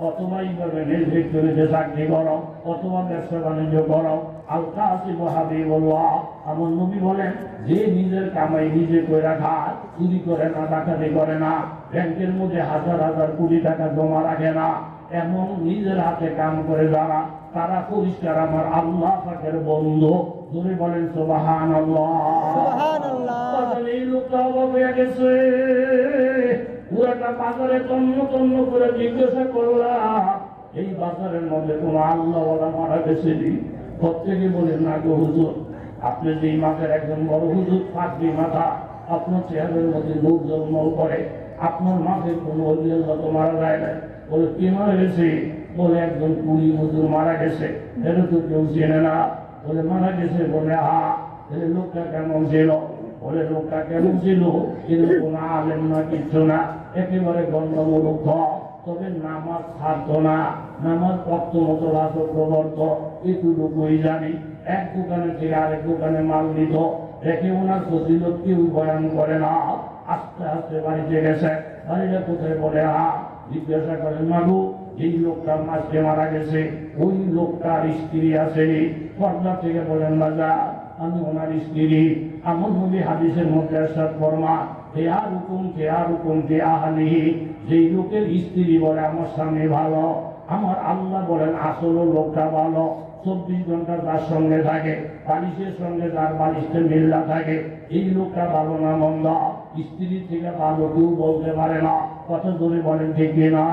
অথবা এইভাবে ফ্যাক্টরিতে চাকরি করো অথবা ব্যবসা বাণিজ্য করো আলকা আসিব হাবিবুল্লাহ আমার নবী বলেন যে নিজের কামাই নিজে করে খায় চুরি করে না ডাকাতি করে না ব্যাংকের মধ্যে হাজার হাজার কোটি টাকা জমা রাখে না এমন নিজের হাতে কাম করে যারা তারা পরিষ্কার আমার আল্লাহ পাকের বন্ধু। ধরে বলেন সোবাহান। বাজারে এই লোকটা অবাক হয়ে গেছে। পুরাটা বাজারে তন্ন তন্ন করে জিজ্ঞাসা করলাম এই বাজারের মধ্যে কোনো আল্লাহ মারা গেছে প্রত্যেকে বলে, না গো হুজুর, আপনি যে মাথার একজন বড় হুজুর পাঁচটি মাথা, আপনার চেহারের মধ্যে লোক জন্ম করে, আপনার মাথায় কোনো তো মারা যায় না বলে, কি মারা গেছে? বলে, একজন কুড়ি হুজুর মারা গেছে এটা তো কেউ চেনে না। বলে, মারা গেছে বলে হা লোকটা কেমন ছিল বলে লোকটা কেমন ছিল কিন্তু কোনো আলেম না কিচ্ছু না। একেবারে গণ্ডমূলক তবে নামাজ ছাড়তো না। নামাজ পক্ত মতো রাত প্রবর্ত। এটুকুই জানি। এক দোকানে থেকে আরেক দোকানে মাল নিত রেখে ওনার ফজিলত কেউ বয়ান করে না। আস্তে আস্তে বাড়িতে গেছে। বাড়িতে কোথায় বলে? হা জিজ্ঞাসা করেন মাগু এই লোকটা মাঝে মারা গেছে, ওই লোকটার স্ত্রী আসেনি পর্দা থেকে বলেন রাজা আমি ওনার স্ত্রী। আমার নবী হাদিসের মধ্যে আসাদ বর্মা কেয়া রুকুম কেয়া রুকুম কে আহালিহি যেই লোকের স্ত্রী বলে, আমার স্বামী ভালো, আমার আল্লাহ বলেন আসল লোকটা ভালো, চব্বিশ ঘণ্টা তার সঙ্গে থাকে, বালিশের সঙ্গে তার বালিশে মিল্লা থাকে, এই লোকটা ভালো না মন্দ? স্ত্রী থেকে ভালো কেউ বলতে পারে না। কথা ধরে বলেন, ঠিক না?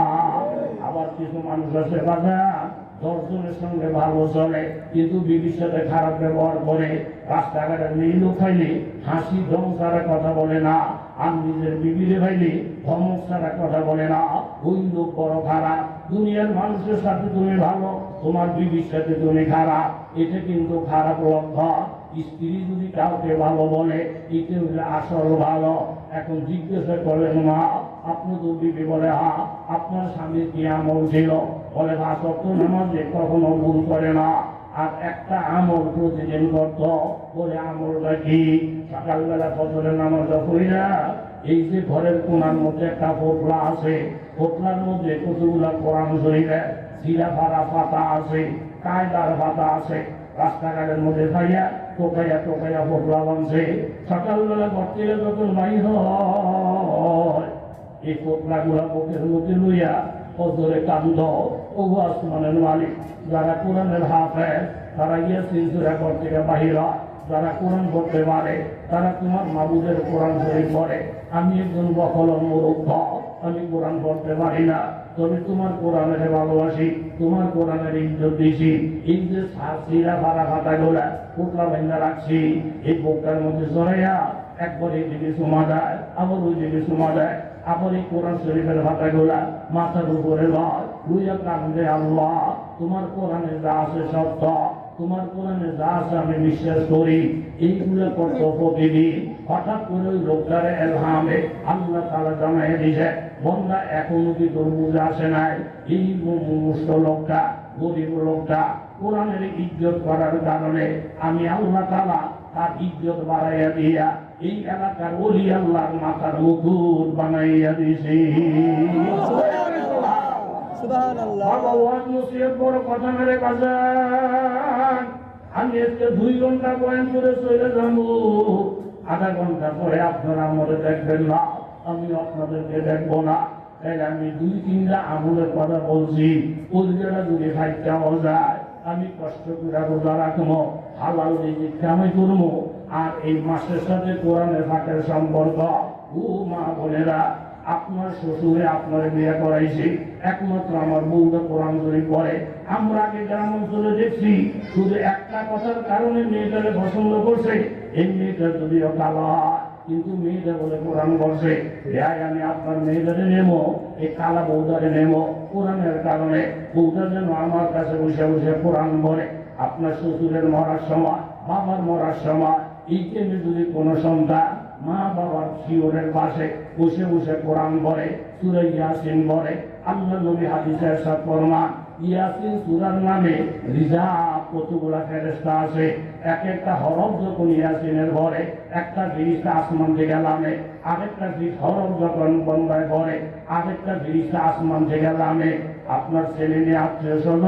আবার কিছু মানুষ আছে বাজা দর্শনের সঙ্গে ভালো চলে, কিন্তু বিবির খারাপ ব্যবহার করে, রাস্তাঘাটে নীলও খাইলে হাসি ধম ছাড়া কথা বলে না, আর নিজের বিবিরে খাইলে ধমক ছাড়া কথা বলে না। ওই লোক বড় খারাপ, দুনিয়ার মানুষের সাথে তুমি ভালো, তোমার বিবির সাথে তুমি খারাপ, এটা কিন্তু খারাপ লক্ষণ। স্ত্রী যদি কাউকে ভালো বলে এটা হলে আসল ভালো। এখন জিজ্ঞাসা করলেন মা আপনি বিবি বলে হা আপনার স্বামীর কি আমল ছিল বলে, বা সত্য নামাজে কখনো ভুল করে না। আর একটা আমল প্রতিদিন করত। বলে, আমলটা কি? সকালবেলা ফজরের নামাজটা হই না এই যে ঘরের কোনার মধ্যে একটা পোটলা আছে পোটলার মধ্যে কতগুলা কোরআন শরীফের শিলা ফাড়া পাতা আছে, কায়দার পাতা আছে। রাস্তাঘাটের মধ্যে খাইয়া টোকাইয়া টোকাইয়া পোটলা বানছে। সকালবেলা ঘর থেকে যখন বাই হয়। এই পোটলা গুলা বুকের মধ্যে লইয়া ওজরে কান্দ ওগো আসমানের মালিক, যারা কোরআনের হাফে তারা গিয়ে সিলসুরা ঘর থেকে বাহির হয়। যারা কোরআন করতে পারে, তারা তোমার মাবুদের কোরআন শরীফ পড়ে। আমি একজন বকল মূর্খ আমি কোরআন পড়তে পারি না। তবে তোমার কোরআনের ভালোবাসি, তোমার কোরআনের ইজ্জত দিছি। এই যে সিরা ফারা ফাটা গোলা পুতলা ভাইনা রাখছি, এই বোকার মধ্যে জড়াইয়া একবার এই দিকে সুমা দেয় আবার ওই দিকে সুমা দেয় এই কোরআন শরীফের ভাটা গোলা মাথার উপরে লয় কান্দে আল্লাহ, তোমার কোরআনে যা আছে সত্য তোমার কোরআনে যা আছে আমি বিশ্বাস করি, এইগুলো করত প্রতিদিন হঠাৎ করে ওই লোকটারে এলহামে আল্লাহ তালা জানাই দিছে বন্ধা এখনও কি তোর বুঝে আসে নাই? এই মুষ্ট লোকটা, গরিব লোকটা, কোরআনের ইজ্জত করার কারণে আমি আল্লাহ তালা তার ইজ্জত বাড়াইয়া দিয়া এই এলাকার ওলি আল্লাহর মাথার মুকুট বানাইয়া দিছি। সুবহানাল্লাহ। ভগবান মুসিবত বড় কথা মেরে বাজান আমি আজকে দুই ঘণ্টা বয়ান করে চলে যাব। আধা ঘণ্টা পরে আপনারা আমাদের দেখবেন না আমি আপনাদেরকে দেখব না। তাই আমি দুই তিনটা আমলের কথা বলছি। ওইটা যদি খাইতে যায় আমি কষ্ট করে রোজা রাখব। হালাল কামাই করব আর এই মাসের সাথে কোরআনের ফাঁকের সম্পর্ক। ও মা বোনেরা, আপনার শ্বশুরে আপনার বিয়ে করাইছে। একমাত্র আমার বউটা কোরআন শরীফ পড়ে। আমরা আগে গ্রাম অঞ্চলে দেখছি, শুধু একটা কথার কারণে মেয়েটারে পছন্দ করছে। এই মেয়েটা যদিও কালো হয় কিন্তু মেয়েটা বলে কোরআন বলছে ভাই আমি আপনার মেয়েটারে নেব, এই কালা বউদারে নেব। কোরআনের কারণে বউটা যেন আমার কাছে বসে বসে কোরআন বলে আপনার শ্বশুরের মরার সময়, বাবার মরার সময় টাইমে যদি কোনো সন্তান মা বাবার শিওরের পাশে বসে বসে কোরআন বলে সুরে ইয়াসিন বলে আল্লাহ নবী হাদিসের সাথ ফরমান, ইয়াসিন সুরার নামে রিজা কতগুলা ফেরেস্তা আছে এক একটা হরফ যখন ইয়াসিনের ভরে একটা জিনিসটা আসমান থেকে নামে, আরেকটা জিনিস হরফ যখন বন্ধায় ভরে আরেকটা জিনিসটা আসমান থেকে নামে। আপনার ছেলে নিয়ে আত্মীয় স্বজন,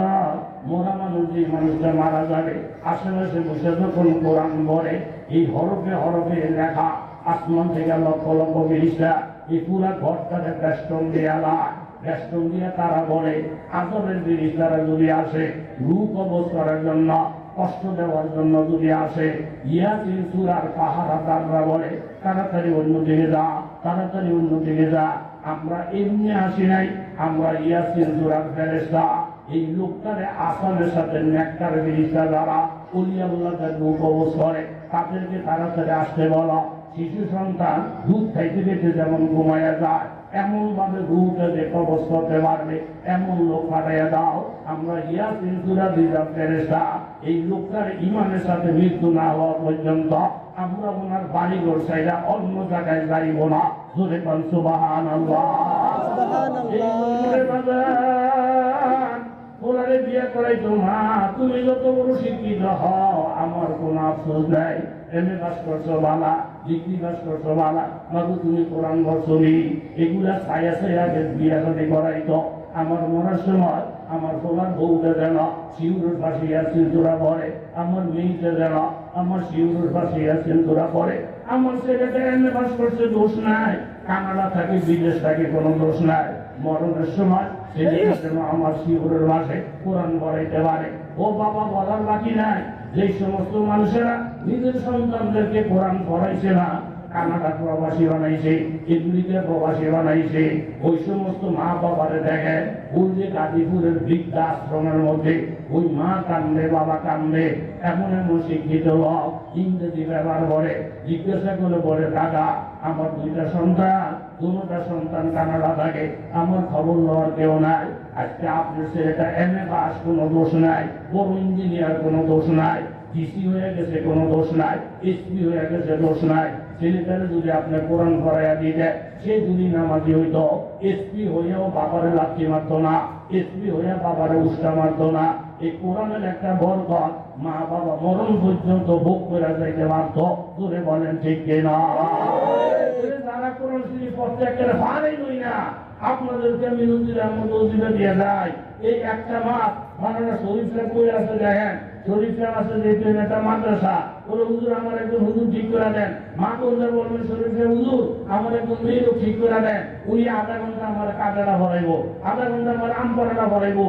মোরা মানুষ যে মানুষটা মারা যাবে, আশেপাশে বসে যখন কোরআন ভরে এই হরফে হরফে লেখা আসমান থেকে লক্ষ লক্ষ জিনিসটা, এই পুরা ঘরটাকে বেষ্টন দিয়ে লায় বেষ্টন দিয়ে তারা বলে, আদরের জিনিস তারা যদি আসে, রূপ অবস করার জন্য কষ্ট দেওয়ার জন্য যদি আসে ইয়াসিন সুরার পাহারা তাররা বলে, তাড়াতাড়ি অন্য দিকে যা, তাড়াতাড়ি অন্য দিকে যা। আমরা এমনি আসি নাই, আমরা ইয়াসিন সুরার ফেরেস্তা এই লোকটারে আসামের সাথে নেকটার জিনিসটা যারা অলিয়াল্লাহদের রূপ অবস করে, তাদেরকে তাড়াতাড়ি আসতে বলা। শিশু সন্তান দুধ খাইতে খেতে যেমন ঘুমাইয়া যায় এমন ভাবে যে কবচ করতে পারবে। এমন লোক পাঠাইয়া দাও। আমরা ইয়া সিলসুরা দিলাম ফেরেস্তা এই লোকটার ইমানের সাথে মৃত্যু না হওয়া পর্যন্ত আমরা ওনার বাড়ি ঘর সাইডা অন্য জায়গায় যাইব না। জোরে পান সুবাহান ওনারে বিয়ে করাই তো তুমি যত বড় শিক্ষিত হও আমার কোনো আফসোস নাই। এম এ পাস করছ বালা। এগুলা ছায়া ছায়া বিয়ে সাথে করাই তো আমার মরার সময় আমার সোনার বউটা যেন শিউরের পাশে আসছেন তোরা পরে। আমার মেয়েটা যেন আমার শিউরের পাশে আসছেন তোরা পরে। আমার ছেলেটা এম এ পাস করছে, দোষ নাই। কানাডা থাকে, বিদেশ থাকে, কোনো দোষ নাই। মরণের সময় ছেলেটা যেন আমার শিউরের পাশে কোরআন পড়াইতে পারে। ও বাবা বলার বাকি নাই। যে সমস্ত মানুষেরা নিজের সন্তানদেরকে কোরআন পড়াইছে না কানাডা প্রবাসী বানাইছে এগুলিকে প্রবাসী বানাইছে, ওই সমস্ত মা বাবারে দেখে, ওই যে গাজীপুরের বৃদ্ধা আশ্রমের মধ্যে ওই মা কান্দে, বাবা কান্দে, এমন এমন শিক্ষিত লোক ইংরেজি ব্যবহার করে, জিজ্ঞাসা করে বলে দাদা আমার দুইটা সন্তান দুটা সন্তান কানাডা থাকে, আমার খবর নেওয়ার কেউ নাই। আজকে আপনার ছেলেটা এম এ পাস কোনো দোষ নাই। বড় ইঞ্জিনিয়ার কোনো দোষ নাই। ডিসি হয়ে গেছে, কোনো দোষ নাই। এসপি হয়ে গেছে, দোষ নাই। ছেলেটারে যদি আপনি কোরআন করাইয়া দিয়ে দেয়, সে যদি নামাজি হইতো এসপি হইয়াও বাবারে লাথি মারতো না। এসপি হইয়া বাবারে উষ্টা মারতো না। এই কোরআনের একটা বরকত মা বাবা মরণ পর্যন্ত ভোগ করে যাইতে পারতো। জোরে বলেন, ঠিক কিনা? যারা কোরআন শরীফ পড়তে একেবারে পারেই না। আপনাদেরকে নজির আহমদ নজিরে দিয়ে যাই। এই একটা মাস মানানা শরীফরা কই আছে, দেখেন শরীফরা আছে যেহেতু একটা মাদ্রাসা। ওরা হুজুর, আমার একজন হুজুর ঠিক করে দেন। মা করলে বলবেন শরীফরা হুজুর, আমার একজন মেয়েরও ঠিক করে দেন। উনি আধা ঘণ্টা আমার কাটাটা ভরাইবো, আধা ঘণ্টা আমার আম পড়াটা ভরাইবো।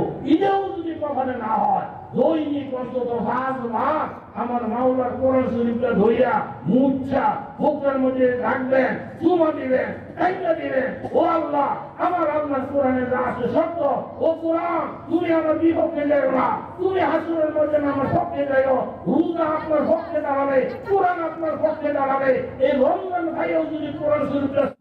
যদি কখনো না হয়। দৈনিক অন্তত পাঁচ মাস আমার মাওলার কোরআন শরীফটা ধইয়া মুচ্ছা, বুকের মধ্যে রাখবেন, চুমা দিবেন কাইটা দিবেন। ও আল্লাহ, আমার আল্লাহ কোরআনে যা আছে সত্য। ও কোরআন, তুমি আমার বিপক্ষে যাইও না। তুমি হাসুরের মধ্যে আমার পক্ষে যাইও। রুজা আপনার পক্ষে দাঁড়াবে, কোরআন আপনার পক্ষে দাঁড়াবে। এই রমজান ভাইও যদি কোরআন শরীফটা